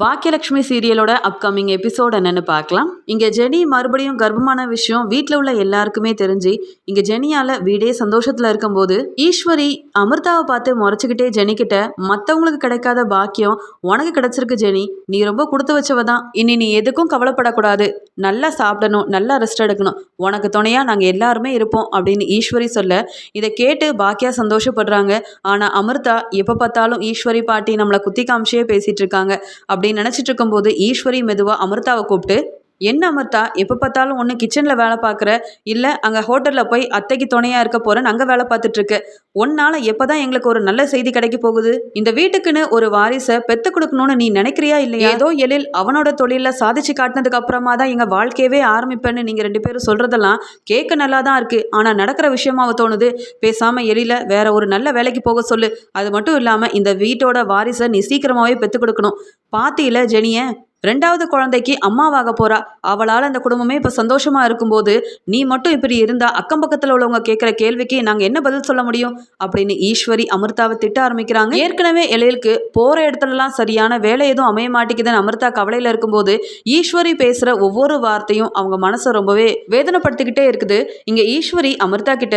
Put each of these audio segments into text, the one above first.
Baakiyalakshmi சீரியலோட upcoming episode என்னன்னு பார்க்கலாம். இங்கே ஜெனி மறுபடியும் கர்ப்பமான விஷயம் வீட்டில் உள்ள எல்லாருக்குமே தெரிஞ்சு இங்கே ஜெனியால் வீடே சந்தோஷத்தில் இருக்கும்போது ஈஸ்வரி அமிர்தாவை பார்த்து முறைச்சிக்கிட்டே ஜெனி கிட்ட மற்றவங்களுக்கு கிடைக்காத பாக்கியம் உனக்கு கிடைச்சிருக்கு ஜெனி. நீ ரொம்ப கொடுத்து வச்சவ தான். இனி நீ எதுக்கும் கவலைப்படக்கூடாது. நல்லா சாப்பிடணும் நல்லா ரெஸ்ட் எடுக்கணும். உனக்கு துணையாக நாங்கள் எல்லாருமே இருப்போம் அப்படின்னு ஈஸ்வரி சொல்ல இதை கேட்டு பாக்கியா சந்தோஷப்படுறாங்க. ஆனால் அமிர்தா எப்போ பார்த்தாலும் ஈஸ்வரி பாட்டி நம்மளை குத்தி காமிச்சே பேசிட்டு இருக்காங்க. அப்படி அப்படின்னு நினச்சிட்டு இருக்கும்போது ஈஸ்வரி மெதுவாக அமிர்தாவை கூப்பிட்டு என்ன அமிர்தா? எப்போ பார்த்தாலும் ஒன்று கிச்சனில் வேலை பார்க்குற? இல்லை அங்கே ஹோட்டலில் போய் அத்தைக்கு துணையாக இருக்க போகிறேன்னு அங்கே வேலை பார்த்துட்ருக்கு இருக்க. ஒன்னால் எப்போ தான் எங்களுக்கு ஒரு நல்ல செய்தி கிடைக்க போகுது? இந்த வீட்டுக்குன்னு ஒரு வாரிசை பெத்து கொடுக்கணும்னு நீ நினைக்கிறியா இல்லையா? ஏதோ எழில் அவனோட தொழிலில் சாதிச்சு காட்டினதுக்கு அப்புறமா தான் எங்கள் வாழ்க்கையவே ஆரம்பிப்பேன்னு நீங்கள் ரெண்டு பேரும் சொல்கிறதெல்லாம் கேட்க நல்லா தான் இருக்குது ஆனால் நடக்கிற விஷயமாவ தோணுது. பேசாமல் எழில வேற ஒரு நல்ல வேலைக்கு போக சொல்லு. அது மட்டும் இல்லாமல் இந்த வீட்டோட வாரிசை நீ சீக்கிரமாகவே பெற்றுக் கொடுக்கணும். பாத்தியில ஜெனிய ரெண்டாவது குழந்தைக்கு அம்மாவாக போறா. அவளால் அந்த குடும்பமே இப்போ சந்தோஷமா இருக்கும்போது நீ மட்டும் இப்படி இருந்தா அக்கம் பக்கத்தில் உள்ளவங்க கேட்குற கேள்விக்கு நாங்கள் என்ன பதில் சொல்ல முடியும்? அப்படின்னு ஈஸ்வரி அமிர்தாவை திட்ட ஆரம்பிக்கிறாங்க. ஏற்கனவே எழிலுக்கு போற இடத்துலலாம் சரியான வேலை எதுவும் அமைய மாட்டேங்குதுன்னு அமிர்தா கவலையில் இருக்கும்போது ஈஸ்வரி பேசுகிற ஒவ்வொரு வார்த்தையும் அவங்க மனசை ரொம்பவே வேதனைப்படுத்திக்கிட்டே இருக்குது. இங்கே ஈஸ்வரி அமிர்தா கிட்ட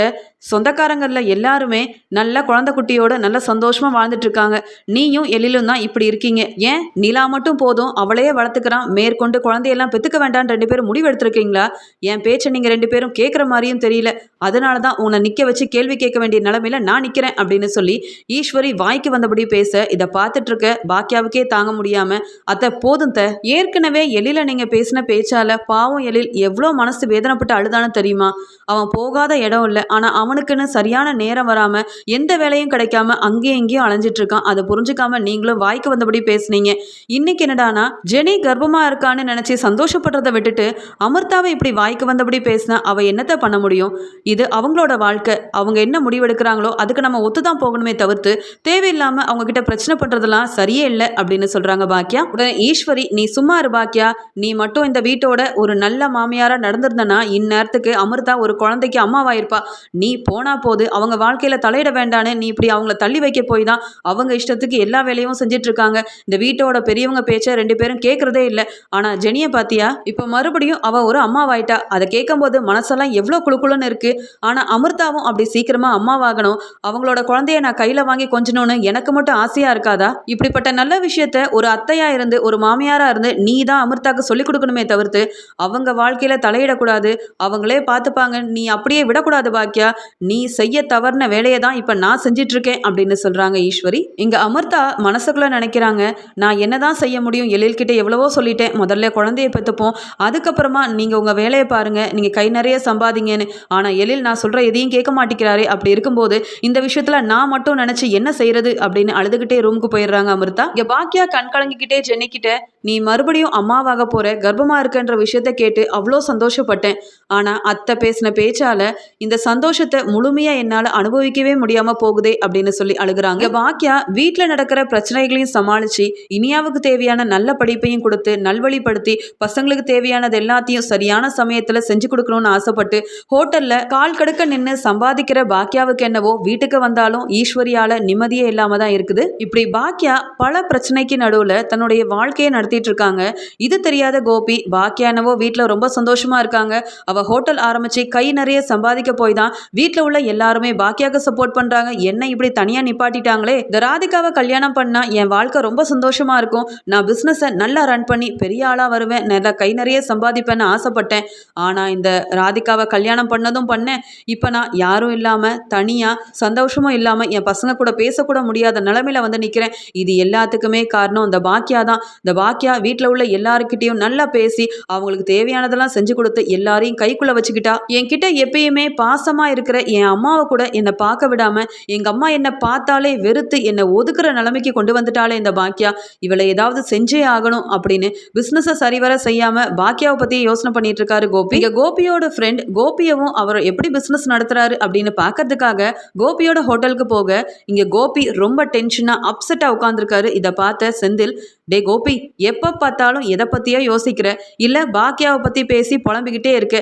சொந்தக்காரங்களில் எல்லாருமே நல்ல குழந்தை குட்டியோட நல்ல சந்தோஷமா வாழ்ந்துட்டு இருக்காங்க. நீயும் எழிலும் தான் இப்படி இருக்கீங்க. ஏன்? நிலா மட்டும் போதும் அவளையே வளர்த்துக்கிறான். மேற்கொண்டு குழந்தையெல்லாம் பெற்றுக்க வேண்டாம்னு ரெண்டு பேரும் முடிவு எடுத்திருக்கீங்களா என் பேச்சை நீங்கள் ரெண்டு பேரும் கேட்குற மாதிரியும் தெரியல. அதனால தான் உன்னை நிற்க வச்சு கேள்வி கேட்க வேண்டிய நிலமையில நான் நிற்கிறேன் அப்படின்னு சொல்லி ஈஸ்வரி வாய்க்கு வந்தபடி பேச இதை பார்த்துட்டு இருக்க பாக்கியாவுக்கே தாங்க முடியாமல் அத்தை போதும் த. ஏற்கனவே எழில நீங்கள் பேசின பேச்சால பாவம் எழில் எவ்வளோ மனசு வேதனைப்பட்டு அழுதான்னு தெரியுமா? அவன் போகாத இடம் இல்லை. ஆனால் அவனுக்குன்னு சரியான நேரம் வராமல் எந்த வேலையும் கிடைக்காம அங்கேயும் இங்கேயும் அலைஞ்சிட்டு இருக்கான். அதை புரிஞ்சுக்காம நீங்களும் வாய்க்கு வந்தபடி பேசுனீங்க. இன்னைக்கு என்னடானா ஜெனி கர்ப்பமா இருக்கான்னு நினச்சி சந்தோஷப்படுறதை விட்டுட்டு அமிர்தாவை இப்படி வாய்க்கு வந்தபடி பேசினா அவ என்னத்தை பண்ண முடியும்? இது அவங்களோட வாழ்க்கை. அவங்க என்ன முடிவெடுக்கிறாங்களோ அதுக்கு நம்ம ஒத்து தான் போகணுமே தவிர்த்து தேவையில்லாமல் அவங்க கிட்ட பிரச்சனை பண்றதெல்லாம் சரியே இல்லை அப்படின்னு சொல்கிறாங்க பாக்கியா உடனே ஈஸ்வரி நீ சும்மா இரு பாக்கியா நீ மட்டும் இந்த வீட்டோட ஒரு நல்ல மாமியாராக நடந்திருந்தனா இந்நேரத்துக்கு அமிர்தா ஒரு குழந்தைக்கு அம்மாவாயிருப்பா. நீ போனா போது அவங்க வாழ்க்கையில் தலையிட வேண்டான்னு நீ இப்படி அவங்கள தள்ளி வைக்க போய் தான் அவங்க இஷ்டத்துக்கு எல்லா வேலையும் செஞ்சுட்டு இருக்காங்க இந்த வீட்டோட பெரியவங்க பேச்சை ரெண்டு பேரும் கேட்குறதே இல்லை. ஆனால் ஜெனியை பார்த்தியா இப்போ மறுபடியும் அவள் ஒரு அம்மாவாயிட்டா. அதை கேட்கும்போது மனசெல்லாம் எவ்வளோ குழுக்குழுன்னு இருக்குது ஆனால் அமிர்தாவும் அப்படி சீக்கிரமாக அம்மாவாகணும். அவங்களோட குழந்தைய நான் கையில் வாங்கி கொஞ்சணும்னு எனக்கு மட்டும் ஆசையாக இருக்காதா? இப்படிப்பட்ட நல்ல விஷயத்த ஒரு அத்தையாக இருந்து ஒரு மாமியாராக இருந்து நீ தான் அமிர்தாவுக்கு சொல்லிக் கொடுக்கணுமே தவிர்த்து அவங்க வாழ்க்கையில் தலையிடக்கூடாது. அவங்களே பார்த்துப்பாங்க நீ அப்படியே விடக்கூடாது பாக்கியா. நீ செய்ய தவறுன வேலையை தான் இப்போ நான் செஞ்சிட்ருக்கேன் அப்படின்னு சொல்கிறாங்க ஈஸ்வரி. இங்கே அமிர்தா மனசுக்குள்ளே நினைக்கிறாங்க. நான் என்னதான் செய்ய முடியும் எழில்கிட்ட எவ்வளவோ சொல்லிட்டேன். முதல்ல குழந்தைய பெற்றுப்போம் அதுக்கப்புறமா நீங்கள் உங்கள் வேலையை பாருங்கள் நீங்கள் கை நிறைய சம்பாதிங்கன்னு. ஆனால் எழில் நான் சொல்கிற எதையும் கேட்க மாட்டேங்கிறாரே. அப்படி இருக்கும்போது இந்த விஷயத்தில் நான் மட்டும் நினச்சி என்ன செய்கிறது அப்படின்னு அழுதுகிட்டே ரூமுக்கு போயிடுறாங்க அமிர்தா. இங்கே பாக்கியா கண் கலங்கிக்கிட்டே ஜென்னிக்கிட்ட நீ மறுபடியும் அம்மாவாக போகிற கர்ப்பமாக இருக்கன்ற விஷயத்த கேட்டு அவ்வளோ சந்தோஷப்பட்டேன். ஆனால் அத்தை பேசின பேச்சால் இந்த சந்தோஷத்தை முழுமையாக என்னால் அனுபவிக்கவே முடியாமல் போகுதே அப்படின்னு சொல்லி அழுகுறாங்க. பாக்கியா வீட்டில் நடக்கிற பிரச்சனைகளையும் சமாளித்து இனியாவுக்கு தேவையான நல்ல படிப்பை படிப்பையும் கொடுத்து நல்வழிப்படுத்தி பசங்களுக்கு தேவையானது எல்லாத்தையும் சரியான சமயத்தில் செஞ்சு கொடுக்கணும்னு ஆசைப்பட்டு ஹோட்டலில் கால் கடுக்க நின்று சம்பாதிக்கிற பாக்கியாவுக்கு என்னவோ வீட்டுக்கு வந்தாலும் ஈஸ்வரியால் நிம்மதியே இல்லாமல் தான் இருக்குது. இப்படி பாக்கியா பல பிரச்சனைக்கு நடுவில் தன்னுடைய வாழ்க்கையை நடத்திட்டு இருக்காங்க. இது தெரியாத கோபி பாக்கியா என்னவோ வீட்டில் ரொம்ப சந்தோஷமா இருக்காங்க. அவ ஹோட்டல் ஆரம்பிச்சு கை நிறைய சம்பாதிக்க போய் தான் வீட்டில் உள்ள எல்லாருமே பாக்கியாவுக்கு சப்போர்ட் பண்றாங்க. என்ன இப்படி தனியா நிப்பாட்டிட்டாங்களே? இந்த ராதிகாவை கல்யாணம் பண்ணால் என் வாழ்க்கை ரொம்ப சந்தோஷமா இருக்கும். நான் பிஸ்னஸை நல்லா ரன் பண்ணி பெரிய ஆளாக வருவேன். நல்லா கை நிறைய சம்பாதிப்பேன்னு ஆசைப்பட்டேன். ஆனால் இந்த ராதிகாவை கல்யாணம் பண்ணதும் பண்ணேன். இப்போ நான் யாரும் இல்லாமல் தனியாக சந்தோஷமும் இல்லாமல் என் பசங்க கூட பேசக்கூட முடியாத நிலமையில வந்து நிற்கிறேன் இது எல்லாத்துக்குமே காரணம் இந்த பாக்கியா தான். இந்த பாக்கியா வீட்டில் உள்ள எல்லாருக்கிட்டையும் நல்லா பேசி அவங்களுக்கு தேவையானதெல்லாம் செஞ்சு கொடுத்து எல்லாரையும் கைக்குள்ள வச்சுக்கிட்டா என்கிட்ட எப்பயுமே பாசமாக இருக்கிற என் அம்மாவை கூட என்னை பார்க்க விடாமல் எங்கள் அம்மா என்னை பார்த்தாலே வெறுத்து என்னை ஒதுக்குற நிலைமைக்கு கொண்டு வந்துட்டாலே இந்த பாக்கியா இவளை ஏதாவது செஞ்சே ஆகணும். அப்படின்னு பிஸ்னஸை சரிவர செய்யாம பாக்கியாவை பத்தி யோசனை பண்ணிட்டு இருக்காரு கோபி. இங்க கோபியோட ஃப்ரெண்ட் கோபியவும் அவர் எப்படி பிசினஸ் நடத்துறாரு அப்படின்னு பார்க்கறதுக்காக கோபியோட ஹோட்டலுக்கு போக இங்க கோபி ரொம்ப டென்ஷனா அப்செட்டா உட்காந்துருக்காரு இதை பார்த்த செந்தில் டே கோபி எப்போ பார்த்தாலும் எதை பற்றியோ யோசிக்கிற? இல்லை பாக்கியாவை பற்றி பேசி புலம்பிக்கிட்டே இருக்க.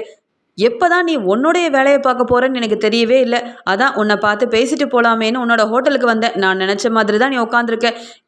எப்பதான் நீ உன்னுடைய வேலையை பார்க்க போறேன்னு எனக்கு தெரியவே இல்லை. அதான் உன்னை பார்த்து பேசிட்டு போகலாமேன்னு உன்னோட ஹோட்டலுக்கு வந்தேன். நான் நினச்ச மாதிரி தான் நீ உட்காந்துருக்க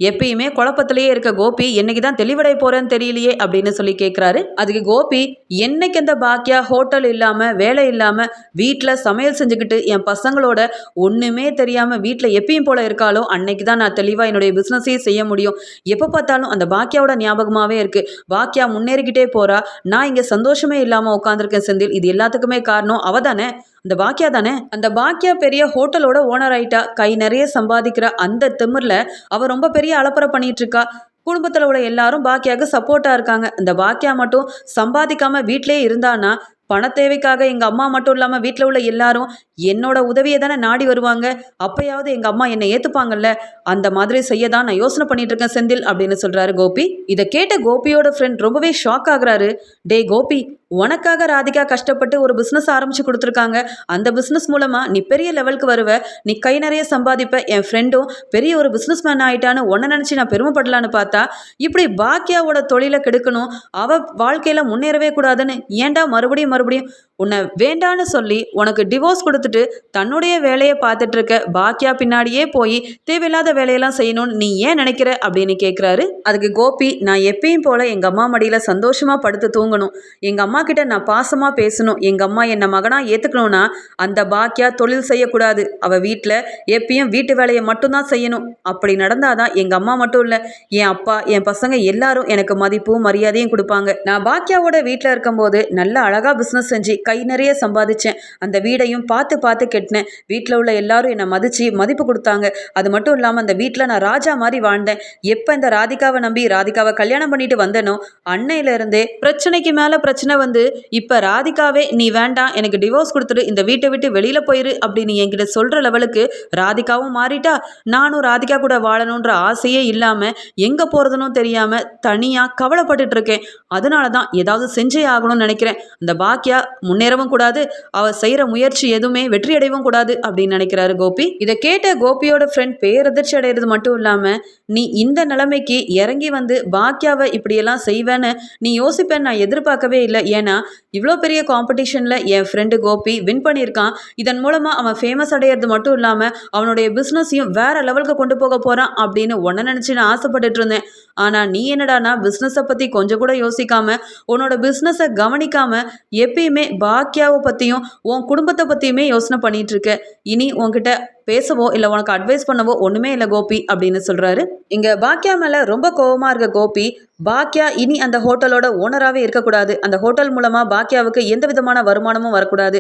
எப்பயுமே குழப்பத்திலேயே இருக்க கோபி என்னைக்கு தான் தெளிவடை போறேன்னு தெரியலையே அப்படின்னு சொல்லி கேட்குறாரு அதுக்கு கோபி என்னைக்கு அந்த பாக்கியா ஹோட்டல் இல்லாமல் வேலை இல்லாமல் வீட்டில் சமையல் செஞ்சுக்கிட்டு என் பசங்களோட ஒன்றுமே தெரியாமல் வீட்டில் எப்பயும் போல இருக்காலோ அன்னைக்கு தான் நான் தெளிவாக என்னுடைய பிஸ்னஸையே செய்ய முடியும். எப்போ பார்த்தாலும் அந்த பாக்கியாவோட ஞாபகமாகவே இருக்குது பாக்கியா முன்னேறிக்கிட்டே போகிறா நான் இங்கே சந்தோஷமே இல்லாமல் உட்காந்துருக்கேன் செந்தில். இது எல்லாத்துக்குமே காரணம் அவ தானே? அந்த பாக்கியா தானே? அந்த பாக்கியா பெரிய ஹோட்டலோட ஓனர் ஆயிட்டா கை நிறைய சம்பாதிக்கிற அந்த திமிரில் அவ ரொம்ப பெரிய அலப்பறை பண்ணிட்டு இருக்கா. குடும்பத்தில் உள்ள எல்லாரும் பாக்கியாவுக்கு சப்போர்ட்டாக இருக்காங்க. இந்த பாக்கியா மட்டும் சம்பாதிக்காம வீட்டிலே இருந்தானா? பண தேவைக்காக எங்கள் அம்மா மட்டும் இல்லாமல் வீட்டில் உள்ள எல்லாரும் என்னோட உதவியை தானே நாடி வருவாங்க? அப்பயாவது எங்கள் அம்மா என்னை ஏற்றுப்பாங்கல்ல அந்த மாதிரி செய்ய தான் நான் யோசனை பண்ணிட்டு இருக்கேன் செந்தில் அப்படின்னு சொல்கிறாரு கோபி. இதை கேட்ட கோபியோட ஃப்ரெண்ட் ரொம்பவே ஷாக் ஆகுறாரு. டே கோபி உனக்காக ராதிகா கஷ்டப்பட்டு ஒரு பிஸ்னஸ் ஆரம்பிச்சு கொடுத்துருக்காங்க. அந்த பிஸ்னஸ் மூலமாக நீ பெரிய லெவலுக்கு வருவ. நீ கை நிறைய சம்பாதிப்ப. என் ஃப்ரெண்டும் பெரிய ஒரு பிஸ்னஸ் மேன் ஆயிட்டான்னு உன்னை நினச்சி நான் பெருமைப்படலான்னு பார்த்தா இப்படி பாக்கியாவோட தொழிலை கெடுக்கணும். அவ வாழ்க்கையில் முன்னேறவே கூடாதுன்னு ஏன்டா மறுபடியும் மறுபடியும் உன்னை வேண்டான்னு சொல்லி உனக்கு டிவோர்ஸ் கொடுத்துட்டு தன்னுடைய வேலையை பார்த்துட்டு இருக்க பாக்கியா பின்னாடியே போய் தேவையில்லாத வேலையெல்லாம் செய்யணும்னு நீ ஏன் நினைக்கிற அப்படின்னு கேட்குறாரு அதுக்கு கோபி நான் எப்பயும் போல எங்கள் அம்மா மடியில் சந்தோஷமாக படுத்து தூங்கணும். எங்கள் அம்மா கிட்ட நான் பாசமாக பேசணும். எங்கள் அம்மா என்னை மகனாக ஏற்றுக்கணும்னா அந்த பாக்கியா தொழில் செய்யக்கூடாது. அவள் வீட்டில் எப்பயும் வீட்டு வேலையை மட்டும்தான் செய்யணும். அப்படி நடந்தாதான் எங்கள் அம்மா மட்டும் இல்லை என் அப்பா என் பசங்க எல்லாரும் எனக்கு மதிப்பும் மரியாதையும் கொடுப்பாங்க. நான் பாக்கியாவோட வீட்டில் இருக்கும்போது நல்ல அழகாக பிஸ்னஸ் செஞ்சு கை நிறைய சம்பாதிச்சேன். அந்த வீடையும் பார்த்து பார்த்து கெட்டினேன். வீட்டில் உள்ள எல்லாரும் என்னை மதித்து மதிப்பு கொடுத்தாங்க. அது மட்டும் இல்லாமல் அந்த வீட்டில் நான் ராஜா மாதிரி வாழ்ந்தேன். எப்போ இந்த ராதிகாவை நம்பி ராதிகாவை கல்யாணம் பண்ணிட்டு வந்தேனோ அன்னையிலேருந்தே பிரச்சனைக்கு மேலே பிரச்சனை வந்து வந்து இப்போ ராதிகாவே நீ வேண்டாம் எனக்கு டிவோர்ஸ் கொடுத்துட்டு இந்த வீட்டை விட்டு வெளியில் போயிரு அப்படின்னு என்கிட்ட சொல்கிற லெவலுக்கு ராதிகாவும் மாறிட்டா. நானும் ராதிகா கூட வாழணுன்ற ஆசையே இல்லாமல் எங்கே போகிறதுனும் தெரியாமல் தனியாக கவலைப்பட்டுட்டு இருக்கேன் அதனால தான் ஏதாவது செஞ்சே ஆகணும்னு நினைக்கிறேன். அந்த பாக்கியா முன்னேறவும் கூடாது அவள் செய்கிற முயற்சி எதுவுமே வெற்றி அடையவும் கூடாது அப்படின்னு நினைக்கிறாரு கோபி. இதை கேட்ட கோபியோட ஃப்ரெண்ட் பேரதிர்ச்சி அடைகிறது மட்டும் இல்லாமல் நீ இந்த நிலைமைக்கு இறங்கி வந்து பாக்கியாவை இப்படியெல்லாம் செய்வேன்னு நீ யோசிப்பேன்னு நான் எதிர்பார்க்கவே இல்லை. ஏன்னா இவ்வளோ பெரிய காம்படிஷனில் என் ஃப்ரெண்டு கோபி வின் பண்ணியிருக்கான். இதன் மூலமாக அவன் ஃபேமஸ் அடையிறது மட்டும் இல்லாமல் அவனுடைய பிஸ்னஸையும் வேற லெவலுக்கு கொண்டு போக போகிறான் அப்படின்னு ஒன்றை நினச்சி நான் ஆசைப்பட்டுட்டு இருந்தேன். ஆனால் நீ என்னடானா பிஸ்னஸை பற்றி கொஞ்சம் கூட யோசிக்காம உன்னோட பிஸ்னஸை கவனிக்காமல் எப்பயுமே பாக்கியாவை பற்றியும் உன் குடும்பத்தை பற்றியுமே யோசனை பண்ணிகிட்ருக்க இனி உன்கிட்ட பேசவோ இல்லை உனக்கு அட்வைஸ் பண்ணவோ ஒன்றுமே இல்லை கோபி அப்படின்னு சொல்கிறாரு இங்கே பாக்கியா மேலே ரொம்ப கோபமாக இருக்க கோபி பாக்கியா இனி அந்த ஹோட்டலோட ஓனராகவே இருக்கக்கூடாது. அந்த ஹோட்டல் மூலமாக பாக்யாவுக்கு எந்த விதமான வருமானமும் வரக்கூடாது.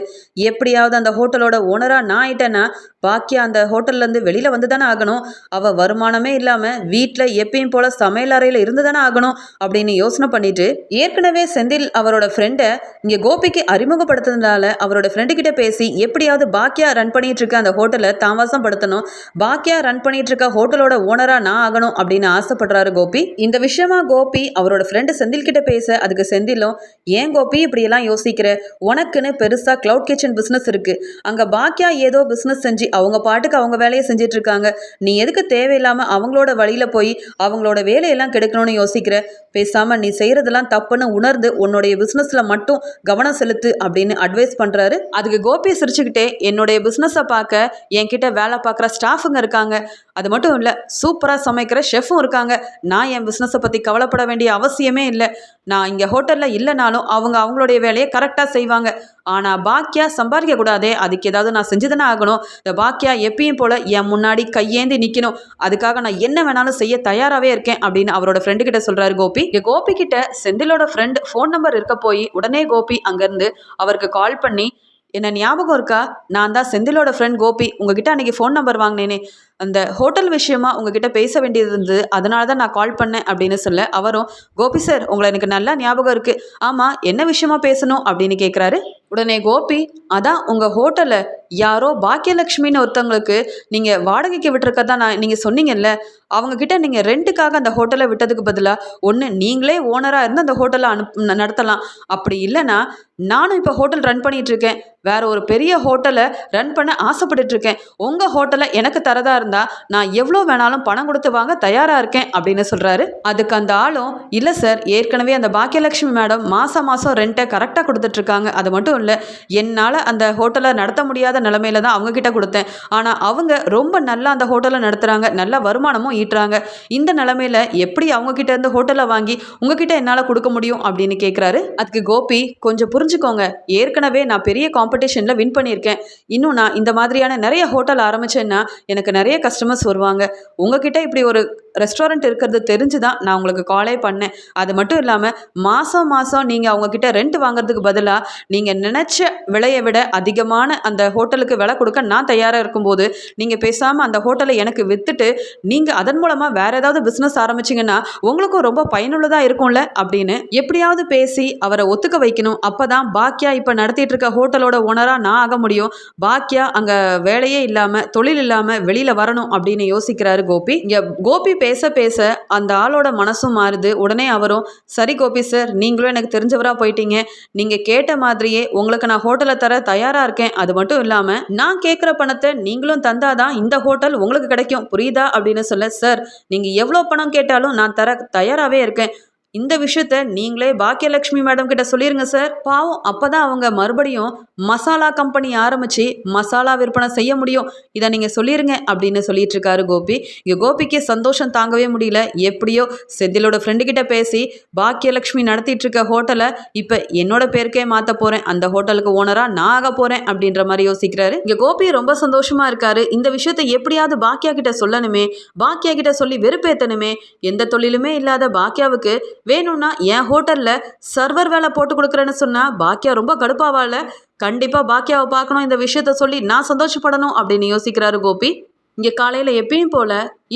எப்படியாவது அந்த ஹோட்டலோட ஓனராக நான் ஆயிட்டேன்னா பாக்கியா அந்த ஹோட்டல்லேருந்து வெளியில் வந்து தானே ஆகணும். அவள் வருமானமே இல்லாமல் வீட்டில் எப்பயும் போல் சமையல் அறையில் இருந்து தானே ஆகணும் அப்படின்னு யோசனை பண்ணிட்டு ஏற்கனவே செந்தில் அவரோட ஃப்ரெண்டை இங்கே கோபிக்கு அறிமுகப்படுத்துனதால அவரோட ஃப்ரெண்டுக்கிட்ட பேசி எப்படியாவது பாக்கியா ரன் பண்ணிட்டு இருக்க அந்த ஹோட்டலை தாமசம் படுத்தணும் பாக்கியா ரன் பண்ணிட்டு இருக்க ஹோட்டலோட ஓனராக நான் ஆகணும் அப்படின்னு ஆசைப்படுறாரு கோபி. இந்த விஷயமா கோபி கோபி அவரோட ஃப்ரெண்டு செந்தில் கிட்ட பேச. அதுக்கு செந்திலும் ஏன் கோபி இப்படியெல்லாம் யோசிக்கிற? உனக்குன்னு பெருசாக க்ளவுட் கிச்சன் பிஸ்னஸ் இருக்கு. அங்கே பாக்கியா ஏதோ பிஸ்னஸ் செஞ்சு அவங்க பாட்டுக்கு அவங்க வேலையை செஞ்சுட்டு இருக்காங்க. நீ எதுக்கு தேவையில்லாமல் அவங்களோட வழியில் போய் அவங்களோட வேலையெல்லாம் கெடுக்கணும்னு யோசிக்கிற? பேசாமல் நீ செய்கிறதெல்லாம் தப்புன்னு உணர்ந்து உன்னுடைய பிஸ்னஸில் மட்டும் கவனம் செலுத்து அப்படின்னு அட்வைஸ் பண்ணுறாரு அதுக்கு கோபி சிரிச்சுக்கிட்டே என்னுடைய பிஸ்னஸை பார்க்க என்கிட்ட வேலை பார்க்குற ஸ்டாஃபுங்க இருக்காங்க. அது மட்டும் இல்லை சூப்பராக சமைக்கிற ஷெஃபும் இருக்காங்க. நான் என் பிஸ்னஸை பற்றி கவலைப்பட வேண்டிய அவசியமே இல்லை. நான் இங்கே ஹோட்டலில் இல்லைனாலும் அவங்க அவங்களுடைய வேலையை கரெக்டாக செய்வாங்க. ஆனால் பாக்கியா சம்பாதிக்க கூடாதே. அதுக்கு ஏதாவது நான் செஞ்சு தானே ஆகணும். இந்த பாக்கியா எப்பயும் போல் என் முன்னாடி கையேந்தி நிற்கணும் அதுக்காக நான் என்ன வேணாலும் செய்ய தயாராகவே இருக்கேன் அப்படின்னு அவரோட ஃப்ரெண்டு கிட்ட சொல்கிறாரு கோபி. இங்கே கோபி கிட்ட செந்திலோட ஃப்ரெண்ட் ஃபோன் நம்பர் இருக்க போய் உடனே கோபி அங்கேருந்து அவருக்கு கால் பண்ணி என்ன ஞாபகம் இருக்கா? நான் தான் செந்திலோட ஃப்ரெண்ட் கோபி. உங்ககிட்ட அன்றைக்கி ஃபோன் நம்பர் வாங்கினேனே. அந்த ஹோட்டல் விஷயமா உங்ககிட்ட பேச வேண்டியது இருந்தது அதனால தான் நான் கால் பண்ணேன் அப்படின்னு சொல்ல அவரும் கோபி சார் உங்களை எனக்கு நல்லா ஞாபகம் இருக்குது ஆமாம் என்ன விஷயமா பேசணும்? அப்படின்னு கேட்குறாரு உடனே கோபி அதான் உங்கள் ஹோட்டலை யாரோ பாக்கியலட்சுமின்னு ஒருத்தவங்களுக்கு நீங்கள் வாடகைக்கு விட்டுருக்கதா நான் நீங்கள் சொன்னீங்கல்ல அவங்கக்கிட்ட நீங்கள் ரெண்ட்டுக்காக அந்த ஹோட்டலை விட்டதுக்கு பதிலாக ஒன்று நீங்களே ஓனராக இருந்து அந்த ஹோட்டலை அனுப் நடத்தலாம். அப்படி இல்லைன்னா நானும் இப்போ ஹோட்டல் ரன் பண்ணிகிட்ருக்கேன் இருக்கேன். வேற ஒரு பெரிய ஹோட்டலை ரன் பண்ண ஆசைப்பட்டுட்ருக்கேன் உங்கள் ஹோட்டலை எனக்கு தரதா இருந்து நான் எவ்வளோ வேணாலும் பணம் கொடுத்து வாங்க தயாராக இருக்கேன் அப்படின்னு சொல்கிறாரு அதுக்கு அந்த ஆளும் இல்லை சார் ஏற்கனவே அந்த பாக்கியலட்சுமி மேடம் மாதம் மாதம் ரெண்ட்டை கரெக்டாக கொடுத்துட்ருக்காங்க. அது மட்டும் இல்லை என்னால் அந்த ஹோட்டலை நடத்த முடியாத நிலமையில தான் அவங்கக்கிட்ட கொடுத்தேன். ஆனால் அவங்க ரொம்ப நல்லா அந்த ஹோட்டலை நடத்துகிறாங்க நல்ல வருமானமும் ஈட்டுறாங்க. இந்த நிலமையில எப்படி அவங்கக்கிட்ட இருந்து ஹோட்டலை வாங்கி உங்ககிட்ட என்னால் கொடுக்க முடியும்? அப்படின்னு கேட்குறாரு அதுக்கு கோபி கொஞ்சம் புரிஞ்சுக்கோங்க. ஏற்கனவே நான் பெரிய காம்படிஷனில் வின் பண்ணியிருக்கேன். இன்னும் நான் இந்த மாதிரியான நிறைய ஹோட்டல் ஆரம்பிச்சேன்னா எனக்கு நிறைய கஸ்டமர்ஸ் வருவாங்க. உங்ககிட்ட இப்படி ஒரு ரெஸ்டாரண்ட் இருக்கிறது தெரிஞ்சு தான் நான் உங்களுக்கு காலே பண்ணேன். அது மட்டும் இல்லாமல் மாதம் மாதம் நீங்கள் அவங்கக்கிட்ட ரெண்ட் வாங்குறதுக்கு பதிலாக நீங்கள் நினச்ச விலையை விட அதிகமான அந்த ஹோட்டலுக்கு விலை கொடுக்க நான் தயாராக இருக்கும்போது நீங்கள் பேசாமல் அந்த ஹோட்டலை எனக்கு விற்றுட்டு நீங்கள் அதன் மூலமாக வேறு ஏதாவது பிஸ்னஸ் ஆரம்பிச்சிங்கன்னா உங்களுக்கும் ரொம்ப பயனுள்ளதாக இருக்கும்ல அப்படின்னு எப்படியாவது பேசி அவரை ஒத்துக்க வைக்கணும். அப்போ தான் பாக்கியா இப்போ நடத்திட்டு இருக்க ஹோட்டலோட ஓனராக நான் ஆக முடியும். பாக்கியா அங்கே வேலையே இல்லாமல் தொழில் இல்லாமல் வெளியில் வர வரணும் அப்படின்னு யோசிக்கிறாரு கோபி. இங்கே கோபி பேச பேச அந்த ஆளோட மனசும் மாறுது. உடனே அவரும் சரி கோபி சார் நீங்களும் எனக்கு தெரிஞ்சவராக போயிட்டீங்க. நீங்கள் கேட்ட மாதிரியே உங்களுக்கு நான் ஹோட்டலை தர தயாராக இருக்கேன். அது மட்டும் இல்லாமல் நான் கேட்குற பணத்தை நீங்களும் தந்தாதான் இந்த ஹோட்டல் உங்களுக்கு கிடைக்கும். புரியுதா? அப்படின்னு சொல்ல சார் நீங்கள் எவ்வளோ பணம் கேட்டாலும் நான் தர தயாராகவே இருக்கேன். இந்த விஷயத்த நீங்களே பாக்கியலட்சுமி மேடம் கிட்ட சொல்லிருங்க சார் பாவம் அப்பதான் அவங்க மறுபடியும் மசாலா கம்பெனி ஆரம்பிச்சு மசாலா விற்பனை செய்ய முடியும். இதை நீங்க சொல்லிருங்க அப்படின்னு சொல்லிட்டு இருக்காரு கோபி. இங்க கோபிக்கு சந்தோஷம் தாங்கவே முடியல. எப்படியோ செந்திலோட ஃப்ரெண்டு கிட்ட பேசி பாக்கியலட்சுமி நடத்திட்டு இருக்க ஹோட்டலை இப்ப என்னோட பேருக்கே மாத்த போறேன். அந்த ஹோட்டலுக்கு ஓனரா நான் ஆக போறேன் அப்படின்ற மாதிரி யோசிக்கிறாரு. இங்க கோபி ரொம்ப சந்தோஷமா இருக்காரு. இந்த விஷயத்த எப்படியாவது பாக்கியா கிட்ட சொல்லணுமே பாக்கியா கிட்ட சொல்லி வெறுப்பேத்தணுமே. எந்த தொழிலுமே இல்லாத பாக்கியாவுக்கு வேணும்னா என் ஹோட்டலில் சர்வர் வேலை போட்டு கொடுக்குறேன்னு சொன்னால் பாக்கியா ரொம்ப கடுப்பாவால. கண்டிப்பாக பாக்கியாவை பார்க்கணும் இந்த விஷயத்த சொல்லி நான் சந்தோஷப்படணும் அப்படின்னு யோசிக்கிறாரு கோபி. இங்கே காலையில் எப்பயும் போல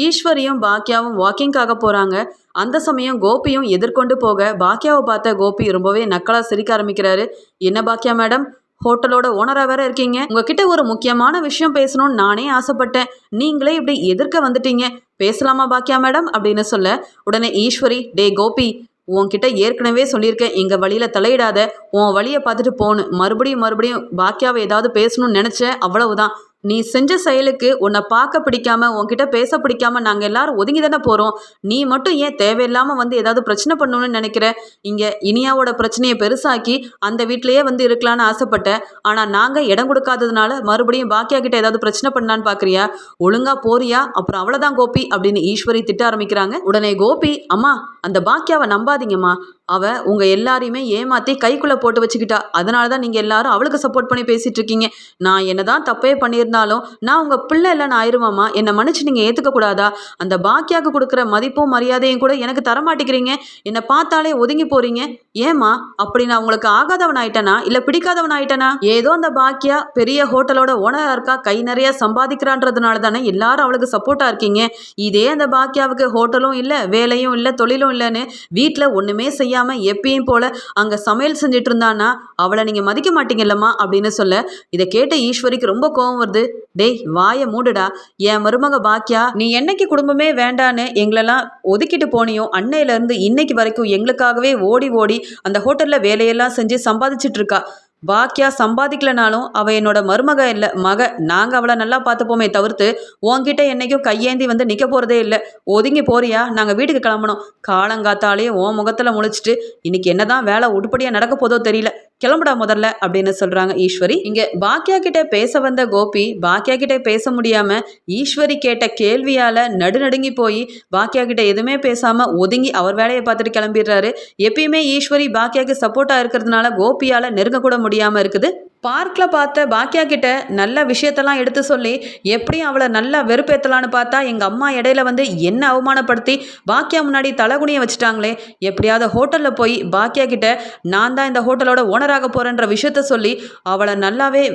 ஈஸ்வரியும் பாக்கியாவும் வாக்கிங்காக போகிறாங்க அந்த சமயம் கோபியும் எதிர்கொண்டு போக பாக்கியாவை பார்த்த கோபி ரொம்பவே நக்கலாக சிரிக்க ஆரம்பிக்கிறாரு. என்ன பாக்கியா மேடம்? ஹோட்டலோட ஓனராக வேற இருக்கீங்க. உங்ககிட்ட ஒரு முக்கியமான விஷயம் பேசணும்னு நானே ஆசைப்பட்டேன். நீங்களே இப்படி எதிர்க்க வந்துட்டீங்க. பேசலாமா பாக்கியா மேடம்? அப்படின்னு சொல்ல உடனே ஈஸ்வரி டே கோபி உன்கிட்ட ஏற்கனவே சொல்லியிருக்கேன். எங்கள் வழியில் தலையிடாத. உன் வழியை பார்த்துட்டு போகணும் மறுபடியும் மறுபடியும் பாக்கியாவை ஏதாவது பேசணும்னு நினச்சேன். அவ்வளவுதான். நீ செஞ்ச செயலுக்கு உன்னை பார்க்க பிடிக்காம உன்கிட்ட பேச பிடிக்காம நாங்கள் எல்லாரும் ஒதுங்கி தானே போகிறோம் நீ மட்டும் ஏன் தேவையில்லாமல் வந்து ஏதாவது பிரச்சனை பண்ணணும்னு நினைக்கிற? இங்கே இனியாவோட பிரச்சனையை பெருசாக்கி அந்த வீட்டிலையே வந்து இருக்கலான்னு ஆசைப்பட்டேன். ஆனால் நாங்கள் இடம் கொடுக்காததுனால மறுபடியும் பாக்கியா கிட்ட ஏதாவது பிரச்சனை பண்ணான்னு பார்க்குறியா ஒழுங்காக போறியா? அப்புறம் அவ்வளோதான் கோபி அப்படின்னு ஈஸ்வரி திட்ட ஆரம்பிக்கிறாங்க. உடனே கோபி அம்மா அந்த பாக்கியாவை நம்பாதீங்கம்மா. அவ உங்க எல்லாரையுமே ஏமாத்தி கைக்குள்ள போட்டு வச்சுக்கிட்டா. அதனால தான் நீங்க எல்லாரும் அவளுக்கு சப்போர்ட் பண்ணி பேசிட்டு இருக்கீங்க. நான் என்னதான் தப்பே இருந்தாலும் நான் உங்கள் பிள்ளை இல்லைன்னு ஆயிருமாமா என்னை மன்னிச்சு நீங்கள் ஏற்றுக்க கூடாதா? அந்த பாக்கியாவுக்கு கொடுக்குற மதிப்பும் மரியாதையும் கூட எனக்கு தர மாட்டேங்கிறீங்க. என்னை பார்த்தாலே ஒதுங்கி போறீங்க. ஏமா அப்படி நான் உங்களுக்கு ஆகாதவன் ஆயிட்டனா? இல்லை பிடிக்காதவன் ஆயிட்டனா? ஏதோ அந்த பாக்கியா பெரிய ஹோட்டலோட ஓனராக இருக்கா? கை நிறைய சம்பாதிக்கிறான்றதுனால தானே எல்லாரும் அவளுக்கு சப்போர்ட்டாக இருக்கீங்க. இதே அந்த பாக்கியாவுக்கு ஹோட்டலும் இல்லை வேலையும் இல்லை தொழிலும் இல்லைன்னு வீட்டில் ஒன்றுமே செய்யாமல் எப்பயும் போல அங்கே சமையல் செஞ்சுட்டு இருந்தானா? அவளை நீங்கள் மதிக்க மாட்டீங்கல்லம்மா அப்படின்னு சொல்ல இதை கேட்ட ஈஸ்வரிக்கு ரொம்ப கோவம் வருது. டேய் வாயை மூடுடா. என் மருமக பாக்கியா நீ என்னைக்கு குடும்பமே வேண்டான்னு எங்களெல்லாம் ஒதுக்கிட்டு போனியோ அன்னையிலேருந்து இன்னைக்கு வரைக்கும் எங்களுக்காகவே ஓடி ஓடி அந்த ஹோட்டலில் வேலையெல்லாம் செஞ்சு சம்பாதிச்சிட்டு இருக்கா. பாக்கியா சம்பாதிக்கலனாலும் அவ என்னோட மருமக இல்லை மக. நாங்கள் அவளை நல்லா பார்த்துப்போமே தவிர்த்து உன்கிட்ட என்னைக்கும் கையேந்தி வந்து நிற்க போகிறதே இல்லை. ஒதுங்கி போறியா? நாங்கள் வீட்டுக்கு கிளம்பணும். காலங்காத்தாலே உன் முகத்தில் முழிச்சிட்டு இன்னைக்கு என்னதான் வேலை உருப்படியாக நடக்க போதோ தெரியல. கிளம்புடா முதல்ல அப்படின்னு சொல்றாங்க ஈஸ்வரி. இங்க பாக்கியா கிட்ட பேச வந்த கோபி பாக்கியா கிட்ட பேச முடியாம ஈஸ்வரி கேட்ட கேள்வியால நடுநடுங்கி போய் பாக்கியா கிட்ட எதுவுமே பேசாம ஒதுங்கி அவர் வேலையை பார்த்துட்டு கிளம்பிடுறாரு. எப்பயுமே ஈஸ்வரி பாக்கியாக்கு சப்போர்ட்டா இருக்கிறதுனால கோபியால நெருங்க கூட முடியாம இருக்குது. பார்க்கில் பார்த்த பாக்கியா கிட்ட நல்ல விஷயத்தெல்லாம் எடுத்து சொல்லி எப்படியும் அவளை நல்லா வெறுப்பேற்றலான்னு பார்த்தா எங்கள் அம்மா இடையில வந்து என்ன அவமானப்படுத்தி பாக்கியா முன்னாடி தலைகுனியை வச்சுட்டாங்களே எப்படியாவது ஹோட்டலில் போய் பாக்கியா கிட்ட நான் தான் இந்த ஹோட்டலோட ஓனராக போகிறேன்ற விஷயத்த சொல்லி அவளை நல்லாவே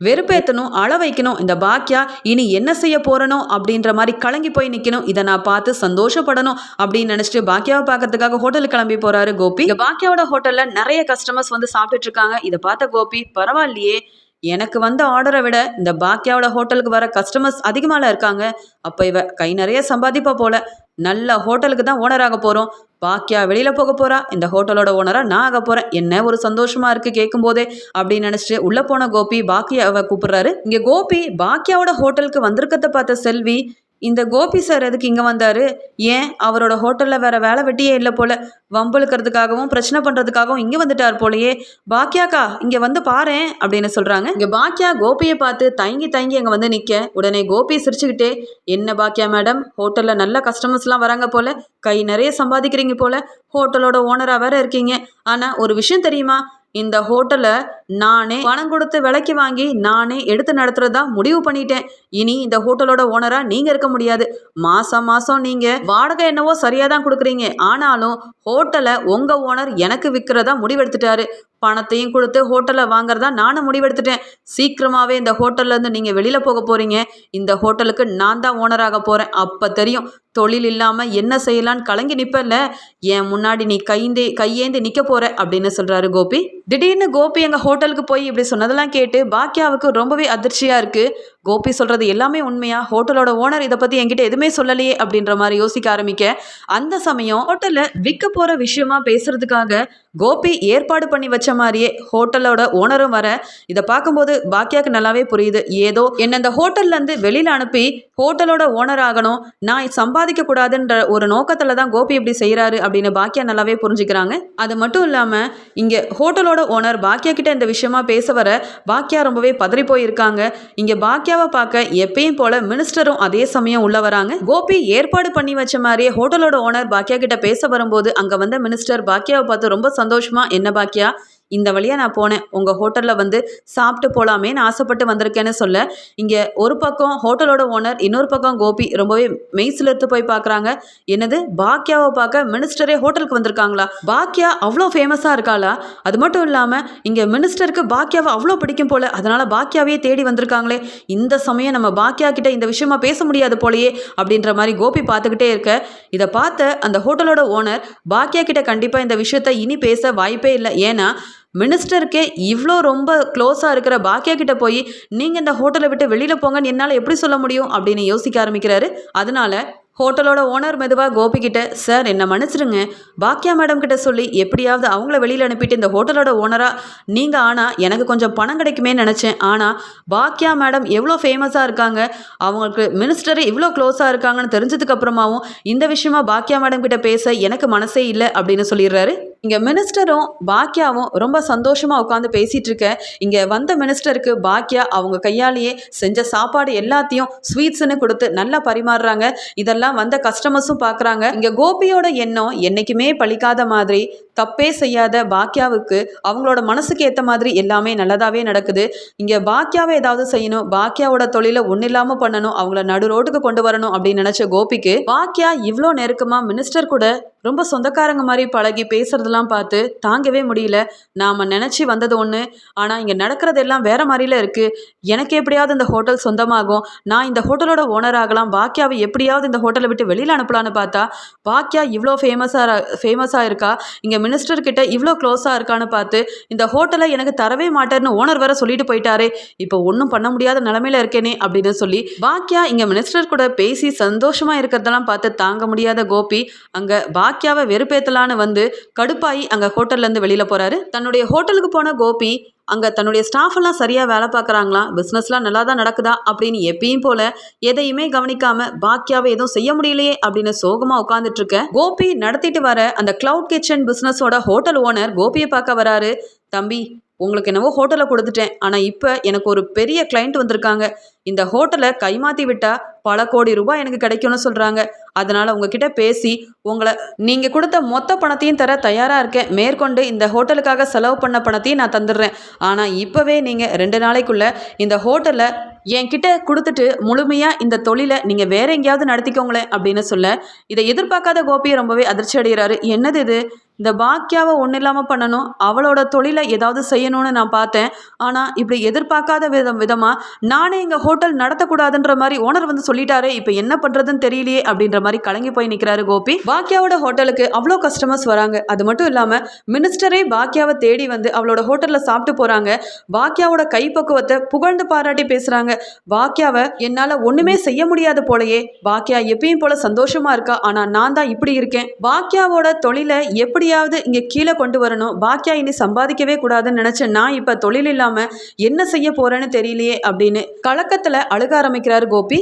வெறுப்பேற்றணும் அள வைக்கணும் இந்த பாக்கியா இனி என்ன செய்ய போறனோ அப்படின்ற மாதிரி கலங்கி போய் நிற்கணும் இதை நான் பார்த்து சந்தோஷப்படணும் அப்படின்னு நினச்சிட்டு பாக்கியாவை பார்க்கறதுக்காக ஹோட்டலுக்கு கிளம்பி போறாரு கோபி. இந்த பாக்கியாவோட ஹோட்டலில் நிறைய கஸ்டமர்ஸ் வந்து சாப்பிட்டுட்டு இருக்காங்க. இதை பார்த்த கோபி பரவாயில்லையே எனக்கு வந்த ஆர்டரை விட இந்த பாக்கியாவோட ஹோட்டலுக்கு வர கஸ்டமர்ஸ் அதிகமால இருக்காங்க. அப்போ இவ கை நிறைய சம்பாதிப்பா போல. நல்ல ஹோட்டலுக்கு தான் ஓனராக போகிறோம் பாக்கியா வெளியில் போக போகிறா இந்த ஹோட்டலோட ஓனராக நான் ஆக போகிறேன் என்ன ஒரு சந்தோஷமா இருக்குது கேட்கும்போதே அப்படின்னு நினச்சிட்டு உள்ளே போன கோபி பாக்கியாவை கூப்பிடுறாரு. இங்கே கோபி பாக்கியாவோட ஹோட்டலுக்கு வந்திருக்கத பார்த்த செல்வி இந்த கோபி சார் எதுக்கு இங்கே வந்தார்? ஏன்? அவரோட ஹோட்டலில் வேற வேலை வெட்டியே இல்லை போல. வம்புழுக்கிறதுக்காகவும் பிரச்சனை பண்ணுறதுக்காகவும் இங்கே வந்துட்டார் போலயே. பாக்கியாக்கா இங்கே வந்து பாரு அப்படின்னு சொல்கிறாங்க இங்கே பாக்கியா கோபியை பார்த்து தயங்கி தயங்கி அங்கே வந்து நிற்க உடனே கோபி சிரிச்சுக்கிட்டே என்ன பாக்கியா மேடம் ஹோட்டலில் நல்ல கஸ்டமர்ஸ்லாம் வராங்க போல. கை நிறைய சம்பாதிக்கிறீங்க போல. ஹோட்டலோட ஓனராக வேற இருக்கீங்க. ஆனால் ஒரு விஷயம் தெரியுமா? இந்த ஹோட்டலை நானே பணம் கொடுத்து விலைக்கு வாங்கி நானே எடுத்து நடத்துறதா முடிவு பண்ணிட்டேன். இனி இந்த ஹோட்டலோட ஓனரா நீங்க இருக்க முடியாது. மாசம் மாசம் நீங்க வாடகை என்னவோ சரியா தான் கொடுக்குறீங்க. ஆனாலும் ஹோட்டலை உங்க ஓனர் எனக்கு விற்கிறதா முடிவெடுத்துட்டாரு. பணத்தையும் கொடுத்து ஹோட்டலை வாங்குறதா நானும் முடிவெடுத்துட்டேன். சீக்கிரமாகவே இந்த ஹோட்டல்லேருந்து இருந்து வெளியில் போக போகிறீங்க இந்த ஹோட்டலுக்கு நான் தான் ஓனராக போகிறேன் அப்போ தெரியும் தொழில் இல்லாமல் என்ன செய்யலான்னு கலங்கி நிப்பல்ல என் முன்னாடி நீ கைந்தே கையேந்தி நிற்க போகிற அப்படின்னு சொல்கிறாரு கோபி. திடீர்னு கோபி எங்கள் ஹோட்டலுக்கு போய் இப்படி சொன்னதெல்லாம் கேட்டு பாக்கியாவுக்கு ரொம்பவே அதிர்ச்சியாக இருக்குது கோபி சொல்கிறது எல்லாமே உண்மையா? ஹோட்டலோட ஓனர் இதை பற்றி என்கிட்ட எதுவுமே சொல்லலையே அப்படின்ற மாதிரி யோசிக்க ஆரம்பிக்க. அந்த சமயம் ஹோட்டலில் விற்க போகிற விஷயமா பேசுகிறதுக்காக கோபி ஏற்பாடு பண்ணி வச்ச மாதிரியே ஹோட்டலோட ஓனரும் வர. இதை பார்க்கும்போது பாக்கியாவுக்கு நல்லாவே புரியுது. ஏதோ என்ன இந்த ஹோட்டல்லேருந்து வெளியில் அனுப்பி ஹோட்டலோட ஓனர் ஆகணும். நான் சம்பாதிக்க கூடாதுன்ற ஒரு நோக்கத்தில் தான் கோபி இப்படி செய்கிறாரு அப்படின்னு பாக்கியா நல்லாவே புரிஞ்சுக்கிறாங்க. அது மட்டும் இல்லாமல் இங்கே ஹோட்டலோட ஓனர் பாக்கியா கிட்ட இந்த விஷயமா பேச வர பாக்கியா ரொம்பவே பதறி போயிருக்காங்க இங்கே பாக்கியா பாக்கியாவை பார்க்க எப்பயும் போல மினிஸ்டரும் அதே சமயம் உள்ள வராங்க. கோபி ஏற்பாடு பண்ணி வச்ச மாதிரியே ஹோட்டலோட ஓனர் பாக்கியா கிட்ட பேச வரும்போது அங்க வந்த மினிஸ்டர் பாக்கியாவை பார்த்து ரொம்ப சந்தோஷமா என்ன பாக்கியா இந்த வழியாக நான் போனேன். உங்கள் ஹோட்டலில் வந்து சாப்பிட்டு போகலாமேன்னு ஆசைப்பட்டு வந்திருக்கேன்னு சொல்ல இங்கே ஒரு பக்கம் ஹோட்டலோட ஓனர் இன்னொரு பக்கம் கோபி. ரொம்பவே மெய்சிலிருத்து போய் பார்க்குறாங்க என்னது? பாக்கியாவை பார்க்க மினிஸ்டரே ஹோட்டலுக்கு வந்திருக்காங்களா? பாக்கியா அவ்வளோ ஃபேமஸாக இருக்காளா? அது மட்டும் இல்லாமல் இங்கே மினிஸ்டருக்கு பாக்கியாவை அவ்வளோ பிடிக்கும் போல அதனால் பாக்கியாவையே தேடி வந்திருக்காங்களே. இந்த சமயம் நம்ம பாக்கியா கிட்ட இந்த விஷயமா பேச முடியாது போலயே அப்படின்ற மாதிரி கோபி பார்த்துக்கிட்டே இருக்க. இதை பார்த்த அந்த ஹோட்டலோட ஓனர் பாக்கியா கிட்ட கண்டிப்பாக இந்த விஷயத்த இனி பேச வாய்ப்பே இல்லை. ஏன்னா மினிஸ்டருக்கே இவ்வளோ ரொம்ப க்ளோஸாக இருக்கிற பாக்கியா கிட்ட போய் நீங்கள் இந்த ஹோட்டலை விட்டு வெளியில் போங்கன்னு என்னால் எப்படி சொல்ல முடியும்? அப்படின்னு யோசிக்க ஆரம்பிக்கிறாரு. அதனால ஹோட்டலோட ஓனர் மெதுவாக கோபி சார் என்னை மன்னிச்சிருங்க. பாக்கியா மேடம் கிட்ட சொல்லி எப்படியாவது அவங்கள வெளியில் அனுப்பிட்டு இந்த ஹோட்டலோட ஓனராக நீங்கள் ஆனால் எனக்கு கொஞ்சம் பணம் கிடைக்குமே நினச்சேன். ஆனால் பாக்கியா மேடம் எவ்வளோ ஃபேமஸாக இருக்காங்க அவங்களுக்கு மினிஸ்டர் இவ்வளோ க்ளோஸாக இருக்காங்கன்னு தெரிஞ்சதுக்கப்புறமாவும் இந்த விஷயமா பாக்கியா மேடம் கிட்ட பேச எனக்கு மனசே இல்லை அப்படின்னு சொல்லிடுறாரு. இங்கே மினிஸ்டரும் பாக்கியாவும் ரொம்ப சந்தோஷமாக உட்காந்து பேசிகிட்டு இருக்க. இங்கே வந்த மினிஸ்டருக்கு பாக்கியா அவங்க கையாலேயே செஞ்ச சாப்பாடு எல்லாத்தையும் ஸ்வீட்ஸ்னு கொடுத்து நல்லா பரிமாறுறாங்க. இதெல்லாம் வந்த கஸ்டமர்ஸும் பார்க்குறாங்க இங்கே கோபியோட எண்ணம் என்றைக்குமே பழிக்காத மாதிரி தப்பே செய்யாத பாக்கியாவுக்கு அவங்களோட மனசுக்கு ஏற்ற மாதிரி எல்லாமே நல்லதாகவே நடக்குது. இங்கே பாக்கியாவை ஏதாவது செய்யணும் பாக்கியாவோட தொழிலை ஒன்றும் இல்லாமல் பண்ணணும் அவங்கள நடு ரோட்டுக்கு கொண்டு வரணும் அப்படின்னு நினச்ச கோபிக்கு பாக்கியா இவ்வளோ நெருக்கமாக மினிஸ்டர் கூட ரொம்ப சொந்தக்காரங்க மாதிரி பழகி பேசுறதெல்லாம் பார்த்து தாங்கவே முடியல. நாம் நினச்சி வந்தது ஒன்று ஆனால் இங்கே நடக்கிறது எல்லாம் வேற மாதிரில இருக்குது எனக்கு எப்படியாவது இந்த ஹோட்டல் சொந்தமாகும். நான் இந்த ஹோட்டலோட ஓனர் ஆகலாம். பாக்கியாவை எப்படியாவது இந்த ஹோட்டலை விட்டு வெளியில் அனுப்பலான்னு பார்த்தா பாக்கியா இவ்வளோ ஃபேமஸாக ஃபேமஸாக இருக்கா? இங்கே மினிஸ்டர் கிட்ட இவ்வளோ க்ளோஸாக இருக்கான்னு பார்த்து இந்த ஹோட்டலை எனக்கு தரவே மாட்டேன்னு ஓனர் வேற சொல்லிட்டு போயிட்டாரே. இப்போ ஒன்றும் பண்ண முடியாத நிலமையில இருக்கேனே அப்படின்னு சொல்லி பாக்கியா இங்கே மினிஸ்டர் கூட பேசி சந்தோஷமா இருக்கிறதெல்லாம் பார்த்து தாங்க முடியாத கோபி அங்கே பாக்கியாவை வெறுப்பேத்தலான்னு வந்து கடுப்பாயி அங்கே ஹோட்டல்லேருந்து வெளியில் போகிறாரு தன்னுடைய ஹோட்டலுக்கு போன கோபி அங்கே தன்னுடைய ஸ்டாஃப் எல்லாம் சரியாக வேலை பார்க்குறாங்களா? பிஸ்னஸ்லாம் நல்லா தான் நடக்குதா? அப்படின்னு எப்பயும் போல எதையுமே கவனிக்காம பாக்கியாவை எதுவும் செய்ய முடியலையே அப்படின்னு சோகமாக உட்காந்துட்டு இருக்க கோபி நடத்திட்டு வர அந்த கிளவுட் கிச்சன் பிஸ்னஸோட ஹோட்டல் ஓனர் கோபியை பார்க்க வராரு. தம்பி உங்களுக்கு என்னவோ ஹோட்டலை கொடுத்துட்டேன். ஆனால் இப்போ எனக்கு ஒரு பெரிய கிளைண்ட் வந்திருக்காங்க. இந்த ஹோட்டலை கைமாற்றி விட்டால் பல கோடி ரூபாய் எனக்கு கிடைக்கும்னு சொல்கிறாங்க அதனால் உங்ககிட்ட பேசி உங்களை நீங்கள் கொடுத்த மொத்த பணத்தையும் தர தயாராக இருக்கேன். மேற்கொண்டு இந்த ஹோட்டலுக்காக செலவு பண்ண பணத்தையும் நான் தந்துடுறேன். ஆனால் இப்போவே நீங்கள் ரெண்டு நாளைக்குள்ளே இந்த ஹோட்டலை என்கிட்ட கொடுத்துட்டு முழுமையாக இந்த தொழிலை நீங்கள் வேற எங்கேயாவது நடத்திக்கோங்களேன் அப்படின்னு சொல்ல இதை எதிர்பார்க்காத கோபியை ரொம்பவே அதிர்ச்சி அடைகிறாரு. என்னது இது? இந்த பாக்கியாவை ஒன்றும் இல்லாமல் பண்ணணும் அவளோட தொழிலை ஏதாவது செய்யணும்னு நான் பார்த்தேன். ஆனால் இப்படி எதிர்பார்க்காத விதம் விதமாக நானே எங்கள் ஹோட்டல் நடத்தக்கூடாதுன்ற மாதிரி ஓனர் வந்து சொல்லிட்டாரே இப்போ என்ன பண்ணுறதுன்னு தெரியலையே அப்படின்ற மாதிரி கலங்கி போய் நிற்கிறாரு கோபி. பாக்கியாவோட ஹோட்டலுக்கு அவ்வளோ கஸ்டமர்ஸ் வராங்க. அது மட்டும் இல்லாமல் மினிஸ்டரே பாக்கியாவை தேடி வந்து அவளோட ஹோட்டலில் சாப்பிட்டு போகிறாங்க பாக்கியாவோட கைப்பக்குவத்தை புகழ்ந்து பாராட்டி பேசுகிறாங்க பாக்கியாவை என்னால் ஒன்றுமே செய்ய முடியாது போலயே. பாக்கியா எப்பயும் போல சந்தோஷமாக இருக்கா? ஆனால் நான் தான் இப்படி இருக்கேன். பாக்கியாவோட தொழிலை எப்படி எப்படியாவது இங்கே கீழே கொண்டு வரணும். பாக்கியா இனி சம்பாதிக்கவே கூடாதுன்னு நினச்சேன் நான் இப்போ தொழில் இல்லாமல் என்ன செய்ய போகிறேன்னு தெரியலையே அப்படின்னு கலக்கத்தில் அழுக ஆரம்பிக்கிறாரு கோபி.